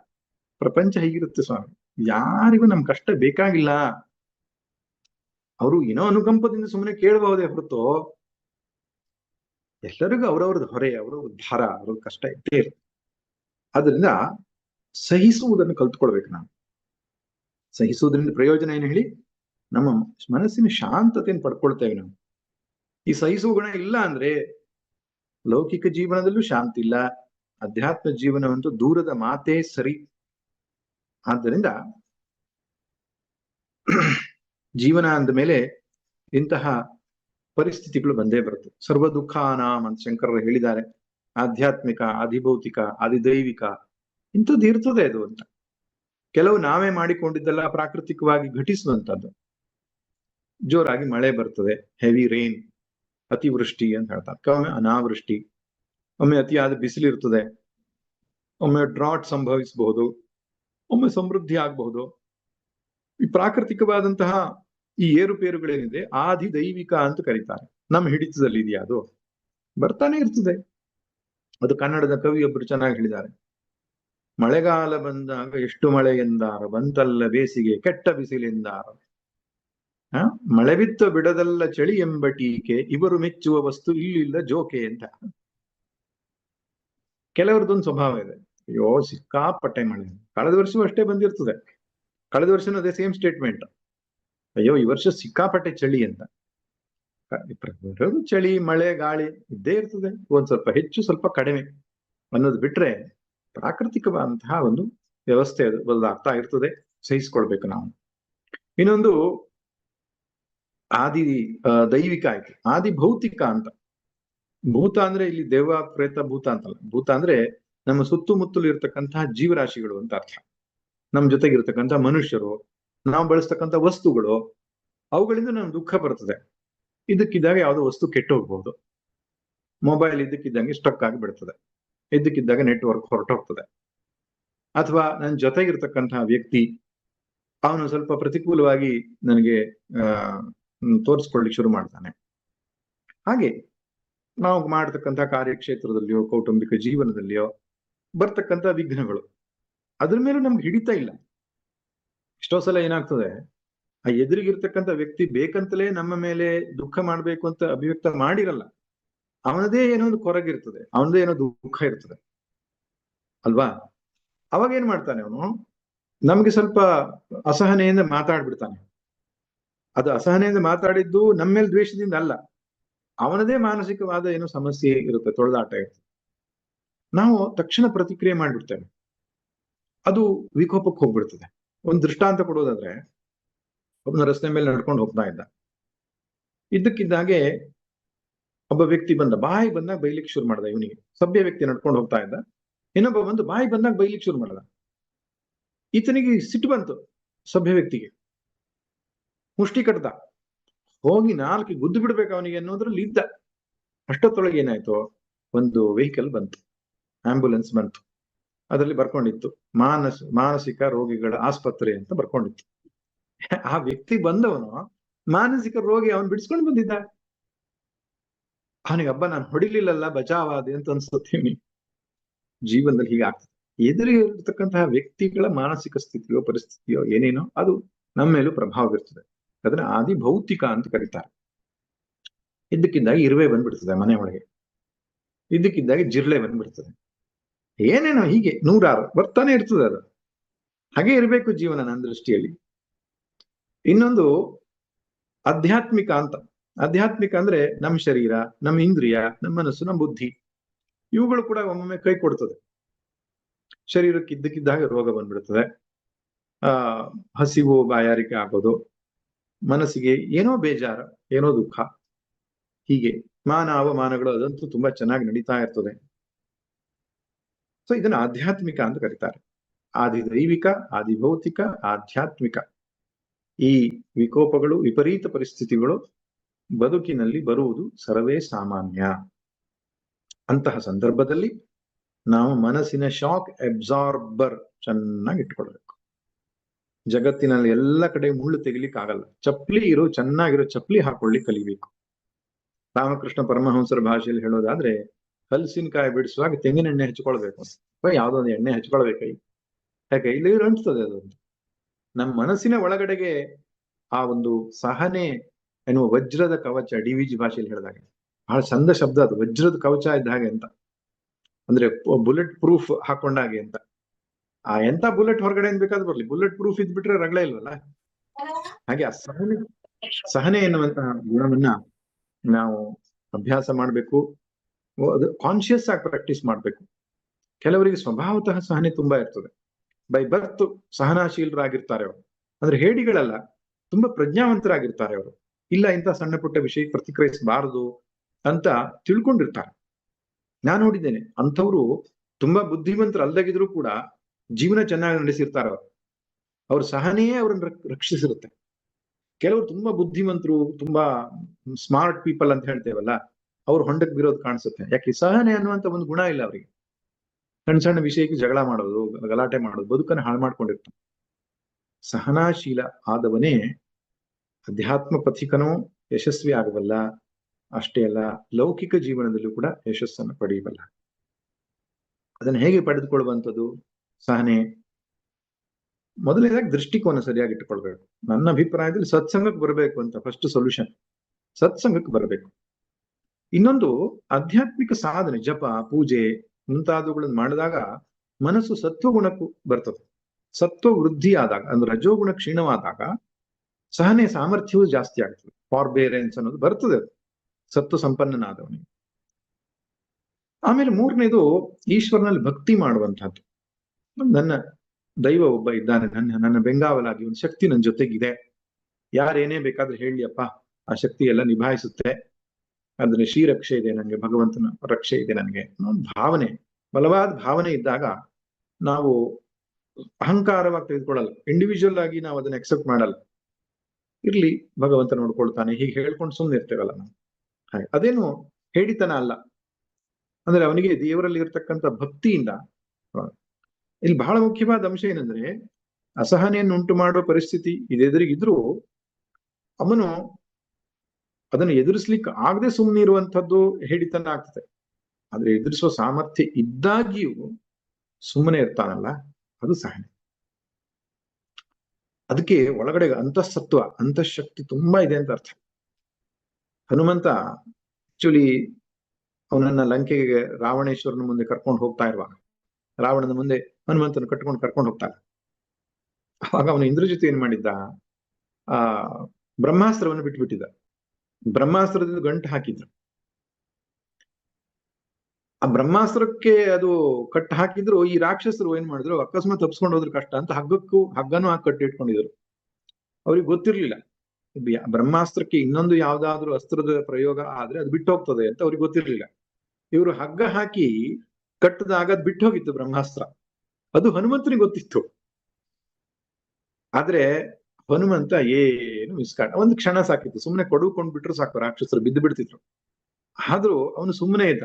ಪ್ರಪಂಚ ಹೀಗಿರುತ್ತೆ ಸ್ವಾಮಿ. ಯಾರಿಗೂ ನಮ್ ಕಷ್ಟ ಬೇಕಾಗಿಲ್ಲ. ಅವರು ಏನೋ ಅನುಕಂಪದಿಂದ ಸುಮ್ಮನೆ ಕೇಳಬಹುದೇ ಹೊರತು. ಎಲ್ಲರಿಗೂ ಅವ್ರವ್ರದ್ದು ಹೊರೆ ಅವ್ರವ್ರ ಭಾರ ಅವ್ರವ್ರ ಕಷ್ಟ ಇದ್ದೇ ಇರುತ್ತೆ. ಆದ್ರಿಂದ ಸಹಿಸುವುದನ್ನು ಕಲ್ತ್ಕೊಳ್ಬೇಕು ನಾವು. ಸಹಿಸುವುದರಿಂದ ಪ್ರಯೋಜನ ಏನು ಹೇಳಿ? ನಮ್ಮ ಮನಸ್ಸಿನ ಶಾಂತತೆಯನ್ನು ಪಡ್ಕೊಳ್ತೇವೆ ನಾವು. ಈ ಸಹಿಸುವ ಗುಣ ಇಲ್ಲ ಅಂದ್ರೆ ಲೌಕಿಕ ಜೀವನದಲ್ಲೂ ಶಾಂತಿ ಇಲ್ಲ. ಅಧ್ಯಾತ್ಮ ಜೀವನವಂತೂ ದೂರದ ಮಾತೇ ಸರಿ. ಆದ್ದರಿಂದ ಜೀವನ ಅಂದ ಮೇಲೆ ಇಂತಹ ಪರಿಸ್ಥಿತಿಗಳು ಬಂದೇ ಬರುತ್ತೆ. ಸರ್ವ ದುಃಖಾನಾಮ್ ಅಂತ ಶಂಕರರು ಹೇಳಿದ್ದಾರೆ. ಆಧ್ಯಾತ್ಮಿಕ, ಅಧಿಭೌತಿಕ ಅಧಿದೈವಿಕ ಇಂಥದ್ದು ಇರ್ತದೆ ಅದು ಅಂತ. ಕೆಲವು ನಾವೇ ಮಾಡಿಕೊಂಡಿದ್ದೆಲ್ಲ ಪ್ರಾಕೃತಿಕವಾಗಿ ಘಟಿಸುವಂತದ್ದು ಜೋರಾಗಿ ಮಳೆ ಬರ್ತದೆ ಹೆವಿ ರೈನ್ ಅತಿವೃಷ್ಟಿ ಅಂತ ಹೇಳ್ತಾರೆ. ಕೆಲವೊಮ್ಮೆ ಅನಾವೃಷ್ಟಿ, ಒಮ್ಮೆ ಅತಿಯಾದ ಬಿಸಿಲಿರ್ತದೆ ಒಮ್ಮೆ ಡ್ರಾಟ್ ಸಂಭವಿಸಬಹುದು, ಒಮ್ಮೆ ಸಮೃದ್ಧಿ ಆಗಬಹುದು. ಈ ಪ್ರಾಕೃತಿಕವಾದಂತಹ ಈ ಏರುಪೇರುಗಳೇನಿದೆ ಆದಿ ದೈವಿಕ ಅಂತ ಕರೀತಾರೆ. ನಮ್ಮ ಹಿಡಿತದಲ್ಲಿ ಇದೆಯಾ ಅದು. ಬರ್ತಾನೆ ಇರ್ತದೆ. ಅದು ಕನ್ನಡದ ಕವಿಯೊಬ್ಬರು ಚೆನ್ನಾಗಿ ಹೇಳಿದ್ದಾರೆ. ಮಳೆಗಾಲ ಬಂದಾಗ ಎಷ್ಟು ಮಳೆ ಎಂದಾರ, ಬಂತಲ್ಲ ಬೇಸಿಗೆ, ಕೆಟ್ಟ ಬಿಸಿಲೆಂದಾರ. ಹ? ಮಳೆ ಬಿತ್ತ ಬಿಡದಲ್ಲ ಚಳಿ ಎಂಬ ಟೀಕೆ, ಇವರು ಮೆಚ್ಚುವ ವಸ್ತು ಇಲ್ಲಿಲ್ಲ ಜೋಕೆ ಅಂತ. ಕೆಲವರದೊಂದು ಸ್ವಭಾವ ಇದೆ. ಅಯ್ಯೋ, ಸಿಕ್ಕಾಪಟ್ಟೆ ಮಳೆ. ಕಳೆದ ವರ್ಷವೂ ಅಷ್ಟೇ ಬಂದಿರ್ತದೆ. ಕಳೆದ ವರ್ಷನೂ ಅದೇ ಸೇಮ್ ಸ್ಟೇಟ್ಮೆಂಟ್ ಅಯ್ಯೋ, ಈ ವರ್ಷ ಸಿಕ್ಕಾಪಟ್ಟೆ ಚಳಿ ಅಂತ. ಚಳಿ, ಮಳೆ, ಗಾಳಿ ಇದ್ದೇ ಇರ್ತದೆ. ಒಂದ್ ಸ್ವಲ್ಪ ಹೆಚ್ಚು, ಸ್ವಲ್ಪ ಕಡಿಮೆ ಅನ್ನೋದು ಬಿಟ್ರೆ ಪ್ರಾಕೃತಿಕವಾದಂತಹ ಒಂದು ವ್ಯವಸ್ಥೆ ಅದು ಬದಲಾಗ್ತಾ ಇರ್ತದೆ. ಸಹಿಸ್ಕೊಳ್ಬೇಕು ನಾವು. ಇನ್ನೊಂದು ಆದಿ ದೈವಿಕ ಆಯ್ತು ಆದಿ ಭೌತಿಕ ಅಂತ. ಭೂತ ಅಂದ್ರೆ ಇಲ್ಲಿ ದೇವ, ಪ್ರೇತ, ಭೂತ ಅಂತಲ್ಲ. ಭೂತ ಅಂದ್ರೆ ನಮ್ಮ ಸುತ್ತಮುತ್ತಲು ಇರ್ತಕ್ಕಂತಹ ಜೀವರಾಶಿಗಳು ಅಂತ ಅರ್ಥ. ನಮ್ಮ ಜೊತೆಗೆ ಇರ್ತಕ್ಕಂಥ ಮನುಷ್ಯರು ನಾವು ಬಳಸ್ತಕ್ಕಂಥ ವಸ್ತುಗಳು, ಅವುಗಳಿಂದ ನಮ್ಗೆ ದುಃಖ ಬರ್ತದೆ. ಇದಕ್ಕಿದ್ದಾಗ ಯಾವುದೋ ವಸ್ತು ಕೆಟ್ಟು ಹೋಗ್ಬೋದು. ಮೊಬೈಲ್ ಇದ್ದಕ್ಕಿದ್ದಂಗೆ ಸ್ಟಕ್ ಆಗಿ ಬಿಡ್ತದೆ. ಇದ್ದಕ್ಕಿದ್ದಾಗ ನೆಟ್ವರ್ಕ್ ಹೊರಟೋಗ್ತದೆ. ಅಥವಾ ನನ್ನ ಜೊತೆಗಿರ್ತಕ್ಕಂತಹ ವ್ಯಕ್ತಿ, ಅವನು ಸ್ವಲ್ಪ ಪ್ರತಿಕೂಲವಾಗಿ ನನಗೆ, ಆ ತೋರಿಸ್ಕೊಳ್ಳಿಕ್ಕೆ ಶುರು ಮಾಡ್ತಾನೆ. ಹಾಗೆ, ನಾವು ಮಾಡತಕ್ಕಂಥ ಕಾರ್ಯಕ್ಷೇತ್ರದಲ್ಲಿಯೋ, ಕೌಟುಂಬಿಕ ಜೀವನದಲ್ಲಿಯೋ, ಬರ್ತಕ್ಕಂಥ ವಿಘ್ನಗಳು, ಅದ್ರ ಮೇಲೂ ನಮ್ಗೆ ಹಿಡಿತಾ ಇಲ್ಲ. ಎಷ್ಟೋ ಸಲ ಏನಾಗ್ತದೆ, ಆ ಎದುರಿಗಿರ್ತಕ್ಕಂಥ ವ್ಯಕ್ತಿ ಬೇಕಂತಲೇ ನಮ್ಮ ಮೇಲೆ ದುಃಖ ಮಾಡ್ಬೇಕು ಅಂತ ಅಭಿವ್ಯಕ್ತ ಮಾಡಿರಲ್ಲ, ಅವನದೇ ಏನೋ ಒಂದು ಕೊರಗಿರ್ತದೆ, ಅವನದೇ ಏನೋ ದುಃಖ ಇರ್ತದೆ. ಅಲ್ವಾ? ಅವಾಗ ಏನ್ ಮಾಡ್ತಾನೆ ಅವನು? ನಮ್ಗೆ ಸ್ವಲ್ಪ ಅಸಹನೆಯಿಂದ ಮಾತಾಡ್ಬಿಡ್ತಾನೆ. ಅದು ಅಸಹನೆಯಿಂದ ಮಾತಾಡಿದ್ದು ನಮ್ಮ ಮೇಲೆ ದ್ವೇಷದಿಂದ ಅಲ್ಲ, ಅವನದೇ ಮಾನಸಿಕವಾದ ಏನೋ ಸಮಸ್ಯೆ ಇರುತ್ತೆ, ತೊಳೆದಾಟ ಇರುತ್ತೆ. ನಾವು ತಕ್ಷಣ ಪ್ರತಿಕ್ರಿಯೆ ಮಾಡ್ಬಿಡ್ತೇವೆ. ಅದು ವಿಕೋಪಕ್ಕೆ ಹೋಗ್ಬಿಡ್ತದೆ. ಒಂದು ದೃಷ್ಟಾಂತ ಕೊಡೋದಾದ್ರೆ ಒಬ್ಬನ ರಸ್ತೆ ಮೇಲೆ ನಡ್ಕೊಂಡು ಹೋಗ್ತಾ ಇದ್ದ. ಇದ್ದಕ್ಕಿದ್ದಾಗೆ ಒಬ್ಬ ವ್ಯಕ್ತಿ ಬಂದ, ಬಾಯಿ ಬಂದಾಗ ಬೈಲಿಕ್ಕೆ ಶುರು ಮಾಡ್ದ ಇವನಿಗೆ. ಸಭ್ಯ ವ್ಯಕ್ತಿ ನಡ್ಕೊಂಡು ಹೋಗ್ತಾ ಇದ್ದ. ಇನ್ನೊಬ್ಬ ಬಂದು ಬಾಯಿ ಬಂದಾಗ ಬೈಲಿಕ್ಕೆ ಶುರು ಮಾಡ್ದ. ಈತನಿಗೆ ಸಿಟ್ಟು ಬಂತು ಸಭ್ಯ ವ್ಯಕ್ತಿಗೆ. ಮುಷ್ಟಿ ಕಟ್ದ. ಹೋಗಿ ನಾಲ್ಕು ಗುದ್ದು ಬಿಡ್ಬೇಕು ಅವನಿಗೆ ಅನ್ನೋದ್ರಲ್ಲಿ ಇದ್ದ. ಅಷ್ಟೊತ್ತೊಳಗೆ ಏನಾಯ್ತು? ಒಂದು ವೆಹಿಕಲ್ ಬಂತು. ಆಂಬ್ಯುಲೆನ್ಸ್ ಬಂತು. ಅದರಲ್ಲಿ ಬರ್ಕೊಂಡಿತ್ತು. ಮಾನಸ, ಮಾನಸಿಕ ರೋಗಿಗಳ ಆಸ್ಪತ್ರೆ ಅಂತ ಬರ್ಕೊಂಡಿತ್ತು. ಆ ವ್ಯಕ್ತಿ ಬಂದವನು ಮಾನಸಿಕ ರೋಗಿ ಅವನ್ ಬಿಡಿಸ್ಕೊಂಡು ಬಂದಿದ್ದ. ಅವನಿಗೆ ಹಬ್ಬ ನಾನು ಹೊಡಿಲಿಲ್ಲಲ್ಲ, ಬಚಾವಾದಿ ಅಂತ ಅನ್ಸುತ್ತೀನಿ ಜೀವನದಲ್ಲಿ ಹೀಗೆ ಆಗ್ತದೆ. ಎದುರಿರ್ತಕ್ಕಂತಹ ವ್ಯಕ್ತಿಗಳ ಮಾನಸಿಕ ಸ್ಥಿತಿಯೋ, ಪರಿಸ್ಥಿತಿಯೋ ಏನೇನೋ ಅದು ನಮ್ಮ ಮೇಲೂ ಪ್ರಭಾವ ಬೀರ್ತದೆ. ಅದನ್ನ ಆದಿ ಭೌತಿಕ ಅಂತ ಕರೀತಾರೆ. ಇದ್ದಕ್ಕಿದ್ದಾಗ ಇರುವೆ ಬಂದ್ಬಿಡ್ತದೆ ಮನೆ ಒಳಗೆ. ಇದ್ದಕ್ಕಿದ್ದಾಗ ಜಿರ್ಲೆ ಬಂದ್ಬಿಡ್ತದೆ. ಏನೇನೋ ಹೀಗೆ ನೂರಾರು ಬರ್ತಾನೆ ಇರ್ತದೆ ಅದು. ಹಾಗೆ ಇರಬೇಕು ಜೀವನ ನನ್ನ ದೃಷ್ಟಿಯಲ್ಲಿ. ಇನ್ನೊಂದು ಆಧ್ಯಾತ್ಮಿಕ ಅಂತ. ಆಧ್ಯಾತ್ಮಿಕ ಅಂದ್ರೆ ನಮ್ಮ ಶರೀರ, ನಮ್ಮ ಇಂದ್ರಿಯ, ನಮ್ಮ ಮನಸ್ಸು, ನಮ್ಮ ಬುದ್ಧಿ. ಇವುಗಳು ಕೂಡ ಒಮ್ಮೊಮ್ಮೆ ಕೈ ಕೊಡ್ತದೆ. ಶರೀರಕ್ಕೆ ಇದ್ದಕ್ಕಿದ್ದಾಗ ರೋಗ ಬಂದ್ಬಿಡ್ತದೆ. ಆ, ಹಸಿವು ಬಾಯಾರಿಕೆ ಆಗೋದು ಮನಸ್ಸಿಗೆ ಏನೋ ಬೇಜಾರ, ಏನೋ ದುಃಖ. ಹೀಗೆ ಮಾನ ಅವಮಾನಗಳು ಅದಂತೂ ತುಂಬಾ ಚೆನ್ನಾಗಿ ನಡೀತಾ ಇರ್ತದೆ. ಸೊ ಇದನ್ನ ಆಧ್ಯಾತ್ಮಿಕ ಅಂತ ಕರೀತಾರೆ. ಆದಿ ದೈವಿಕ, ಆದಿ ಭೌತಿಕ, ಆಧ್ಯಾತ್ಮಿಕ. ಈ ವಿಕೋಪಗಳು, ವಿಪರೀತ ಪರಿಸ್ಥಿತಿಗಳು ಬದುಕಿನಲ್ಲಿ ಬರುವುದು ಸರ್ವೇ ಸಾಮಾನ್ಯ. ಅಂತಹ ಸಂದರ್ಭದಲ್ಲಿ ನಾವು ಮನಸ್ಸಿನ ಶಾಕ್ ಅಬ್ಸಾರ್ಬರ್ ಚೆನ್ನಾಗಿ ಇಟ್ಕೊಳ್ಬೇಕು. ಜಗತ್ತಿನಲ್ಲಿ ಎಲ್ಲ ಕಡೆ ಮುಳ್ಳು ತೆಗಿಲಿಕ್ಕೆ ಆಗಲ್ಲ ಚಪ್ಪಲಿ ಇರೋ, ಚೆನ್ನಾಗಿರೋ ಚಪ್ಪಲಿ ಹಾಕೊಳ್ಳಿ ಕಲಿಬೇಕು. ರಾಮಕೃಷ್ಣ ಪರಮಹಂಸರ ಭಾಷೆಯಲ್ಲಿ ಹೇಳೋದಾದ್ರೆ ಹಲಸಿನಕಾಯಿ ಬಿಡಿಸುವಾಗ ತೆಂಗಿನ ಎಣ್ಣೆ ಹಚ್ಕೊಳ್ಬೇಕು ಯಾವುದೋ ಒಂದು ಎಣ್ಣೆ ಹಚ್ಕೊಳ್ಬೇಕು? ಯಾಕೆ? ಇಲ್ಲಿ ಅಂಟ್ತದೆ ಅದೊಂದು ನಮ್ಮ ಮನಸ್ಸಿನ ಒಳಗಡೆಗೆ ಆ ಒಂದು ಸಹನೆ ಎನ್ನುವ ವಜ್ರದ ಕವಚ ಡಿ ವಿ ಜಿ ಭಾಷೆಯಲ್ಲಿ ಹೇಳಿದಾಗ. ಬಹಳ ಚಂದ ಶಬ್ದ ಅದು, ವಜ್ರದ ಕವಚ ಇದ್ದ ಹಾಗೆ ಅಂತ. ಅಂದ್ರೆ ಬುಲೆಟ್ ಪ್ರೂಫ್ ಹಾಕೊಂಡಾಗೆ ಅಂತ. ಆ ಎಂತ ಬುಲೆಟ್ ಹೊರಗಡೆ ಬೇಕಾದ್ರೂ ಬರ್ಲಿ. ಬುಲೆಟ್ ಪ್ರೂಫ್ ಇದ್ಬಿಟ್ರೆ ರಗಳೆ ಇಲ್ವಲ್ಲ? ಹಾಗೆ ಆ ಸಹನೆ ಸಹನೆ ಎನ್ನುವಂತಹ ಗುಣವನ್ನ ನಾವು ಅಭ್ಯಾಸ ಮಾಡ್ಬೇಕು. ಅದು ಕಾನ್ಶಿಯಸ್ ಆಗಿ ಪ್ರಾಕ್ಟೀಸ್ ಮಾಡಬೇಕು. ಕೆಲವರಿಗೆ ಸ್ವಭಾವತಃ ಸಹನೆ ತುಂಬಾ ಇರ್ತದೆ. ಬೈ ಬರ್ತ್ ಸಹನಾಶೀಲರಾಗಿರ್ತಾರೆ ಅವರು. ಅಂದ್ರೆ ಹೇಡಿಗಳಲ್ಲ, ತುಂಬಾ ಪ್ರಜ್ಞಾವಂತರಾಗಿರ್ತಾರೆ ಅವರು. ಇಲ್ಲ, ಇಂಥ ಸಣ್ಣ ಪುಟ್ಟ ವಿಷಯಕ್ಕೆ ಪ್ರತಿಕ್ರಿಯಿಸಬಾರದು ಅಂತ ತಿಳ್ಕೊಂಡಿರ್ತಾರೆ. ನಾನು ನೋಡಿದ್ದೇನೆ, ಅಂಥವ್ರು ತುಂಬಾ ಬುದ್ಧಿವಂತರು ಅಲ್ದಾಗಿದ್ರು ಕೂಡ ಜೀವನ ಚೆನ್ನಾಗಿ ನಡೆಸಿರ್ತಾರೆ ಅವರು. ಅವ್ರ ಸಹನೆಯೇ ಅವ್ರನ್ನ ರಕ್- ರಕ್ಷಿಸಿರುತ್ತೆ. ಕೆಲವರು ತುಂಬಾ ಬುದ್ಧಿವಂತರು, ತುಂಬಾ ಸ್ಮಾರ್ಟ್ ಪೀಪಲ್ ಅಂತ ಹೇಳ್ತೇವಲ್ಲ ಅವ್ರು ಹೊಂಡಕ್ಕೆ ಬಿರೋದು ಕಾಣಿಸುತ್ತೆ. ಯಾಕೆ ಸಹನೆ ಅನ್ನುವಂತ ಒಂದು ಗುಣ ಇಲ್ಲ ಅವರಿಗೆ. ಸಣ್ಣ ಸಣ್ಣ ವಿಷಯಕ್ಕೆ ಜಗಳ ಮಾಡೋದು, ಗಲಾಟೆ ಮಾಡೋದು, ಬದುಕನ್ನು ಹಾಳು ಮಾಡ್ಕೊಂಡಿರ್ತಾನೆ ಸಹನಾಶೀಲ ಆದವನೇ ಅಧ್ಯಾತ್ಮ ಪಥಿಕನೂ ಯಶಸ್ವಿ ಆಗಬಲ್ಲ. ಅಷ್ಟೇ ಅಲ್ಲ, ಲೌಕಿಕ ಜೀವನದಲ್ಲೂ ಕೂಡ ಯಶಸ್ಸನ್ನು ಪಡೆಯಬಲ್ಲ. ಅದನ್ನು ಹೇಗೆ ಪಡೆದುಕೊಳ್ಳುವಂಥದ್ದು? ಸಹನೆ ಮೊದಲನೇದಾಗಿ ದೃಷ್ಟಿಕೋನ ಸರಿಯಾಗಿ ಇಟ್ಟುಕೊಳ್ಬೇಕು. ನನ್ನ ಅಭಿಪ್ರಾಯದಲ್ಲಿ ಸತ್ಸಂಗಕ್ಕೆ ಬರಬೇಕು ಅಂತ ಫಸ್ಟ್ ಸೊಲ್ಯೂಷನ್ ಸತ್ಸಂಗಕ್ಕೆ ಬರಬೇಕು. ಇನ್ನೊಂದು ಆಧ್ಯಾತ್ಮಿಕ ಸಾಧನೆ, ಜಪ, ಪೂಜೆ ಮುಂತಾದವುಗಳನ್ನು ಮಾಡಿದಾಗ ಮನಸ್ಸು ಸತ್ವಗುಣಕ್ಕೂ ಬರ್ತದೆ. ಸತ್ವ ವೃದ್ಧಿ ಆದಾಗ ಅಂದ್ರೆ ರಜೋಗುಣ ಕ್ಷೀಣವಾದಾಗ ಸಹನೆ ಸಾಮರ್ಥ್ಯವೂ ಜಾಸ್ತಿ ಆಗ್ತದೆ. ಫಾರ್ಬೇರೆನ್ಸ್ ಅನ್ನೋದು ಬರ್ತದೆ ಸತ್ವ ಸಂಪನ್ನನಾದವನಿಗೆ. ಆಮೇಲೆ ಮೂರನೇದು ಈಶ್ವರನಲ್ಲಿ ಭಕ್ತಿ ಮಾಡುವಂತಹದ್ದು ನನ್ನ ದೈವ ಒಬ್ಬ ಇದ್ದಾನೆ, ನನ್ನ ನನ್ನ ಬೆಂಗಾವಲಾಗಿ ಒಂದು ಶಕ್ತಿ ನನ್ನ ಜೊತೆಗಿದೆ. ಯಾರೇನೇ ಹೇಳಿ ಅಪ್ಪ, ಆ ಶಕ್ತಿ ಎಲ್ಲ ನಿಭಾಯಿಸುತ್ತೆ. ಅದ್ರ ಶ್ರೀರಕ್ಷೆ ಇದೆ ನನಗೆ ಭಗವಂತನ ರಕ್ಷೆ ಇದೆ ನನಗೆ ಭಾವನೆ, ಬಲವಾದ ಭಾವನೆ ಇದ್ದಾಗ ನಾವು ಅಹಂಕಾರವಾಗಿ ತೆಗೆದುಕೊಳ್ಳಲ್ಲ. ಇಂಡಿವಿಜುವಲ್ ಆಗಿ ನಾವು ಅದನ್ನ ಅಕ್ಸೆಪ್ಟ್ ಮಾಡಲ್ಲ. ಇರ್ಲಿ ಭಗವಂತ ನೋಡ್ಕೊಳ್ತಾನೆ, ಹೀಗೆ ಹೇಳ್ಕೊಂಡು ಸುಮ್ಮನೆ ಇರ್ತೇವಲ್ಲ ನಾವು. ಹಾಗೆ, ಅದೇನು ಹೇಳಿತನ ಅಲ್ಲ. ಅಂದ್ರೆ ಅವನಿಗೆ ದೇವರಲ್ಲಿ ಇರ್ತಕ್ಕಂಥ ಭಕ್ತಿಯಿಂದ ಇಲ್ಲಿ ಬಹಳ ಮುಖ್ಯವಾದ ಅಂಶ ಏನಂದ್ರೆ ಅಸಹನೆಯನ್ನು ಉಂಟು ಮಾಡುವ ಪರಿಸ್ಥಿತಿ ಇದೆದುರಿಗಿದ್ರು ಅವನು ಅದನ್ನು ಎದುರಿಸ್ಲಿಕ್ಕೆ ಆಗದೆ ಸುಮ್ಮನೆ ಇರುವಂತದ್ದು ಹೇಳಿತನ ಆಗ್ತದೆ. ಆದ್ರೆ ಎದುರಿಸುವ ಸಾಮರ್ಥ್ಯ ಇದ್ದಾಗಿಯೂ ಸುಮ್ಮನೆ ಇರ್ತಾನಲ್ಲ, ಅದು ಸಹನೆ. ಅದಕ್ಕೆ ಒಳಗಡೆ ಅಂತಃಸತ್ವ, ಅಂತಃಶಕ್ತಿ ತುಂಬಾ ಇದೆ ಅಂತ ಅರ್ಥ. ಹನುಮಂತ ಆಕ್ಚುಲಿ ಅವನನ್ನ ಲಂಕೆಗೆ ರಾವಣೇಶ್ವರನ ಮುಂದೆ ಕರ್ಕೊಂಡು ಹೋಗ್ತಾ ಇರುವಾಗ, ರಾವಣನ ಮುಂದೆ ಹನುಮಂತನ ಕಟ್ಕೊಂಡು ಕರ್ಕೊಂಡು ಹೋಗ್ತಾನೆ. ಅವಾಗ ಅವನು ಇಂದ್ರ ಜೊತೆ ಏನ್ ಮಾಡಿದ್ದ? ಆ ಬ್ರಹ್ಮಾಸ್ತ್ರವನ್ನು ಬಿಟ್ಬಿಟ್ಟಿದ್ದ. ಬ್ರಹ್ಮಾಸ್ತ್ರದಿಂದ ಗಂಟು ಹಾಕಿದ್ರು. ಆ ಬ್ರಹ್ಮಾಸ್ತ್ರಕ್ಕೆ ಅದು ಕಟ್ಟು ಹಾಕಿದ್ರು, ಈ ರಾಕ್ಷಸರು ಏನ್ ಮಾಡಿದ್ರು, ಅಕಸ್ಮಾತ್ ತಪ್ಸ್ಕೊಂಡು ಹೋದ್ರು ಕಷ್ಟ ಅಂತ ಹಗ್ಗಕ್ಕೂ, ಹಗ್ಗನೂ ಹಾಕಿ ಕಟ್ಟಿ ಇಟ್ಕೊಂಡಿದ್ರು. ಅವ್ರಿಗೆ ಗೊತ್ತಿರ್ಲಿಲ್ಲ. ಬ್ರಹ್ಮಾಸ್ತ್ರಕ್ಕೆ ಇನ್ನೊಂದು ಯಾವ್ದಾದ್ರು ಅಸ್ತ್ರದ ಪ್ರಯೋಗ ಆದ್ರೆ ಅದು ಬಿಟ್ಟು ಹೋಗ್ತದೆ ಅಂತ ಅವ್ರಿಗೆ ಗೊತ್ತಿರ್ಲಿಲ್ಲ. ಇವರು ಹಗ್ಗ ಹಾಕಿ ಕಟ್ಟದಾಗ ಅದು ಬಿಟ್ಟು ಹೋಗಿತ್ತು ಬ್ರಹ್ಮಾಸ್ತ್ರ. ಅದು ಹನುಮಂತನಿಗೆ ಗೊತ್ತಿತ್ತು. ಆದ್ರೆ ಹನುಮಂತ ಏನು ಮಿಸ್ಕಾಟ ಒಂದು ಕ್ಷಣ ಸಾಕಿತ್ತು. ಸುಮ್ಮನೆ ಕೊಡುಕೊಂಡು ಬಿಟ್ರು ಸಾಕು. ರಾಕ್ಷಸರು ಬಿದ್ದು ಬಿಡ್ತಿದ್ರು. ಆದ್ರೂ ಅವನು ಸುಮ್ಮನೆ ಇದ್ದ.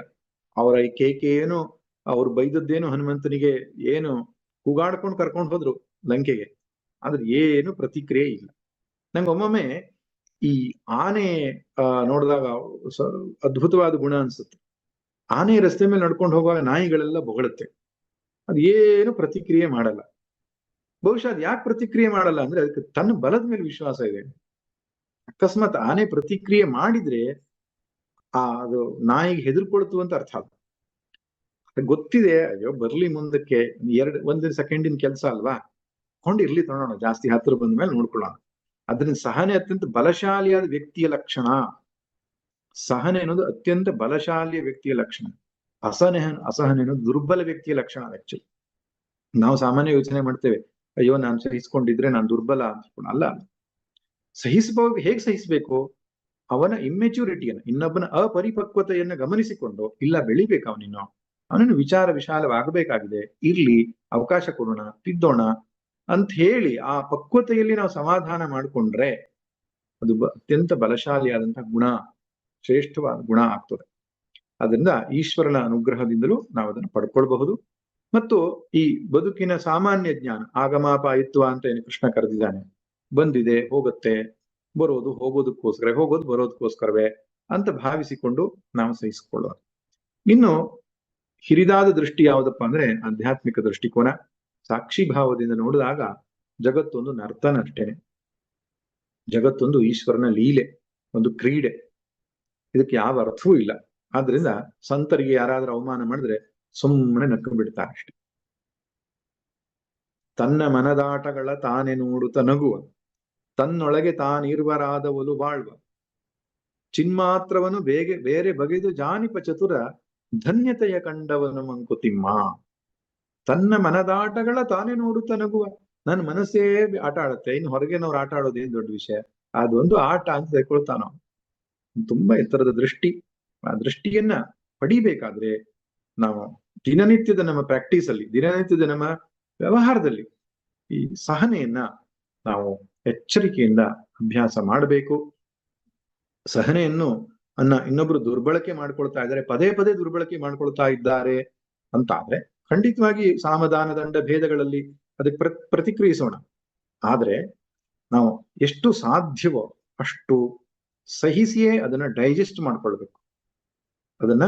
ಅವರ ಈ ಕೇಕೆ ಏನು ಅವ್ರು ಬೈದದ್ದೇನು ಹನುಮಂತನಿಗೆ ಏನು ಕೂಗಾಡ್ಕೊಂಡು ಕರ್ಕೊಂಡು ಹೋದ್ರು ಲಂಕೆಗೆ. ಆದ್ರೆ ಏನು ಪ್ರತಿಕ್ರಿಯೆ ಇಲ್ಲ. ನಂಗೆ ಒಮ್ಮೊಮ್ಮೆ ಈ ಆನೆ, ಆ, ನೋಡಿದಾಗ ಅದ್ಭುತವಾದ ಗುಣ ಅನ್ಸುತ್ತೆ. ಆನೆ ರಸ್ತೆ ಮೇಲೆ ನಡ್ಕೊಂಡು ಹೋಗುವಾಗ ನಾಯಿಗಳೆಲ್ಲ ಬೊಗಳುತ್ತೆ. ಅದು ಏನು ಪ್ರತಿಕ್ರಿಯೆ ಮಾಡಲ್ಲ. ಬಹುಶಃ ಅದು ಯಾಕೆ ಪ್ರತಿಕ್ರಿಯೆ ಮಾಡಲ್ಲ ಅಂದ್ರೆ ಅದಕ್ಕೆ ತನ್ನ ಬಲದ ಮೇಲೆ ವಿಶ್ವಾಸ ಇದೆ. ಅಕಸ್ಮಾತ್ ಆನೆ ಪ್ರತಿಕ್ರಿಯೆ ಮಾಡಿದ್ರೆ ಆ ಅದು ನಾಯಿಗೆ ಹೆದರ್ಕೊಳ್ತು ಅಂತ ಅರ್ಥ ಅದಕ್ಕೆ ಗೊತ್ತಿದೆ, ಅಯ್ಯೋ ಬರ್ಲಿ ಮುಂದಕ್ಕೆ, ಎರಡು, ಒಂದ್ ಸೆಕೆಂಡಿನ ಕೆಲಸ ಅಲ್ವಾ? ಕೊಂಡಿರ್ಲಿ ತೊಗೊಳೋಣ ಜಾಸ್ತಿ ಹತ್ತಿರ ಬಂದ ಮೇಲೆ ನೋಡ್ಕೊಳ್ಳೋಣ. ಅದರಿಂದ ಸಹನೆ ಅತ್ಯಂತ ಬಲಶಾಲಿಯಾದ ವ್ಯಕ್ತಿಯ ಲಕ್ಷಣ. ಸಹನೆ ಅನ್ನೋದು ಅತ್ಯಂತ ಬಲಶಾಲಿಯ ವ್ಯಕ್ತಿಯ ಲಕ್ಷಣ. ಅಸಹನೆ ಅಸಹನೆ ಅನ್ನೋದು ದುರ್ಬಲ ವ್ಯಕ್ತಿಯ ಲಕ್ಷಣ ಆಕ್ಚುಲಿ ನಾವು ಸಾಮಾನ್ಯ ಯೋಚನೆ ಮಾಡ್ತೇವೆ ಅಯ್ಯೋ, ನಾನು ಸಹಿಸ್ಕೊಂಡಿದ್ರೆ ನಾನು ದುರ್ಬಲ ಅನ್ಸ್ಕೊಂಡು ಅಲ್ಲ, ಸಹಿಸಬೋ, ಹೇಗೆ ಸಹಿಸಬೇಕು? ಅವನ ಇಮ್ಮೆಚ್ಯೂರಿಟಿಯನ್ನು ಇನ್ನೊಬ್ಬನ ಅಪರಿಪಕ್ವತೆಯನ್ನು ಗಮನಿಸಿಕೊಂಡು, ಇಲ್ಲ, ಬೆಳಿಬೇಕು ಅವನಿನ್ನು. ಅವನನ್ನು ವಿಚಾರ ವಿಶಾಲವಾಗಬೇಕಾಗಿದೆ. ಇರ್ಲಿ, ಅವಕಾಶ ಕೊಡೋಣ, ತಿದ್ದೋಣ ಅಂತ ಹೇಳಿ ಆ ಪಕ್ವತೆಯಲ್ಲಿ ನಾವು ಸಮಾಧಾನ ಮಾಡಿಕೊಂಡ್ರೆ ಅದು ಅತ್ಯಂತ ಬಲಶಾಲಿಯಾದಂತಹ ಗುಣ, ಶ್ರೇಷ್ಠವಾದ ಗುಣ ಆಗ್ತದೆ. ಅದರಿಂದ ಈಶ್ವರನ ಅನುಗ್ರಹದಿಂದಲೂ ನಾವು ಅದನ್ನು ಪಡ್ಕೊಳ್ಬಹುದು. ಮತ್ತು ಈ ಬದುಕಿನ ಸಾಮಾನ್ಯ ಜ್ಞಾನ ಆಗಮಾಪಾಯಿತ್ವ ಅಂತ ಏನು ಕೃಷ್ಣ ಕರೆದಿದ್ದಾನೆ. ಬಂದಿದೆ, ಹೋಗುತ್ತೆ, ಬರೋದು ಹೋಗೋದಕ್ಕೋಸ್ಕರ, ಹೋಗೋದು ಬರೋದಕ್ಕೋಸ್ಕರವೇ ಅಂತ ಭಾವಿಸಿಕೊಂಡು ನಾವು ಸಹಿಸಿಕೊಳ್ಳೋಣ ಇನ್ನು ಹಿರಿದಾದ ದೃಷ್ಟಿ ಯಾವುದಪ್ಪ ಅಂದ್ರೆ ಆಧ್ಯಾತ್ಮಿಕ ದೃಷ್ಟಿಕೋನ. ಸಾಕ್ಷಿ ಭಾವದಿಂದ ನೋಡಿದಾಗ ಜಗತ್ತೊಂದು ನರ್ತನ ಅಷ್ಟೇನೆ ಜಗತ್ತೊಂದು ಈಶ್ವರನ ಲೀಲೆ, ಒಂದು ಕ್ರೀಡೆ. ಇದಕ್ಕೆ ಯಾವ ಅರ್ಥವೂ ಇಲ್ಲ. ಆದ್ರಿಂದ ಸಂತರಿಗೆ ಯಾರಾದ್ರೂ ಅವಮಾನ ಮಾಡಿದ್ರೆ ಸುಮ್ಮನೆ ನಕ್ಕು ಬಿಡ್ತಾರೆ ಅಷ್ಟೆ. ತನ್ನ ಮನದಾಟಗಳ ತಾನೆ ನೋಡುತ್ತ ನಗುವ ತನ್ನೊಳಗೆ ತಾನಿರುವರಾದವಲು ಬಾಳ್ವ. ಚಿನ್ಮಾತ್ರವನು ಬೇಗೆ, ಬೇರೆ ಬಗೆದು ಜಾನಿಪ ಚತುರ ಧನ್ಯತೆಯ ಕಂಡವನು ಮಂಕುತಿಮ್ಮ. ತನ್ನ ಮನದಾಟಗಳ ತಾನೇ ನೋಡುತ್ತ ನಗುವ ನನ್ನ ಮನಸ್ಸೇ ಆಟ ಆಡುತ್ತೆ. ಇನ್ನು ಹೊರಗೆನವ್ರು ಆಟ ಆಡೋದು ಏನ್ ದೊಡ್ಡ ವಿಷಯ? ಅದೊಂದು ಆಟ ಅಂತ ತಿಳ್ಕೊಳ್ತಾನ ತುಂಬಾ ಎತ್ತರದ ದೃಷ್ಟಿ. ಆ ದೃಷ್ಟಿಯನ್ನ ಪಡಿಬೇಕಾದ್ರೆ ನಾವು ದಿನನಿತ್ಯದ ನಮ್ಮ ಪ್ರಾಕ್ಟೀಸ್ ಅಲ್ಲಿ ದಿನನಿತ್ಯದ ನಮ್ಮ ವ್ಯವಹಾರದಲ್ಲಿ ಈ ಸಹನೆಯನ್ನ ನಾವು ಎಚ್ಚರಿಕೆಯಿಂದ ಅಭ್ಯಾಸ ಮಾಡಬೇಕು. ಸಹನೆಯನ್ನು ಅನ್ನ ಇನ್ನೊಬ್ರು ದುರ್ಬಳಕೆ ಮಾಡ್ಕೊಳ್ತಾ ಇದ್ದಾರೆ, ಪದೇ ಪದೇ ದುರ್ಬಳಕೆ ಮಾಡ್ಕೊಳ್ತಾ ಇದ್ದಾರೆ ಅಂತಾದ್ರೆ ಖಂಡಿತವಾಗಿ ಸಾಮಧಾನ ದಂಡ ಭೇದಗಳಲ್ಲಿ ಅದಕ್ಕೆ ಪ್ರ, ಪ್ರತಿಕ್ರಿಯಿಸೋಣ. ಆದ್ರೆ ನಾವು ಎಷ್ಟು ಸಾಧ್ಯವೋ ಅಷ್ಟು ಸಹಿಸಿಯೇ ಅದನ್ನ ಡೈಜೆಸ್ಟ್ ಮಾಡ್ಕೊಳ್ಬೇಕು. ಅದನ್ನ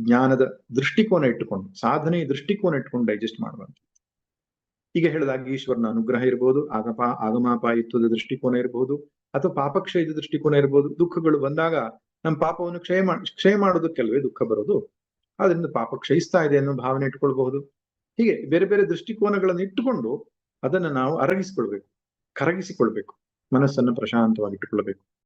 ಜ್ಞಾನದ ದೃಷ್ಟಿಕೋನ ಇಟ್ಟುಕೊಂಡು, ಸಾಧನೆಯ ದೃಷ್ಟಿಕೋನ ಇಟ್ಟುಕೊಂಡು ಡೈಜೆಸ್ಟ್ ಮಾಡುವಂತ ಈಗ ಹೇಳಿದಾಗ ಈಶ್ವರನ ಅನುಗ್ರಹ ಇರಬಹುದು ಆಗಪ ಆಗಮಾಪಾಯಿತ್ವದ ದೃಷ್ಟಿಕೋನ ಇರಬಹುದು ಅಥವಾ ಪಾಪಕ್ಷಯದ ದೃಷ್ಟಿಕೋನ ಇರಬಹುದು ದುಃಖಗಳು ಬಂದಾಗ ನಮ್ಮ ಪಾಪವನ್ನು ಕ್ಷಯ ಮಾಡಿ ಕ್ಷಯ ಮಾಡೋದಕ್ಕೆಲ್ವೇ ದುಃಖ ಬರೋದು. ಅದರಿಂದ ಪಾಪ ಕ್ಷಯಿಸ್ತಾ ಇದೆ ಅನ್ನೋ ಭಾವನೆ ಇಟ್ಕೊಳ್ಬಹುದು. ಹೀಗೆ ಬೇರೆ ಬೇರೆ ದೃಷ್ಟಿಕೋನಗಳನ್ನು ಇಟ್ಟುಕೊಂಡು ಅದನ್ನ ನಾವು ಅರಗಿಸಿಕೊಳ್ಬೇಕು, ಕರಗಿಸಿಕೊಳ್ಬೇಕು, ಮನಸ್ಸನ್ನು ಪ್ರಶಾಂತವಾಗಿ ಇಟ್ಟುಕೊಳ್ಬೇಕು.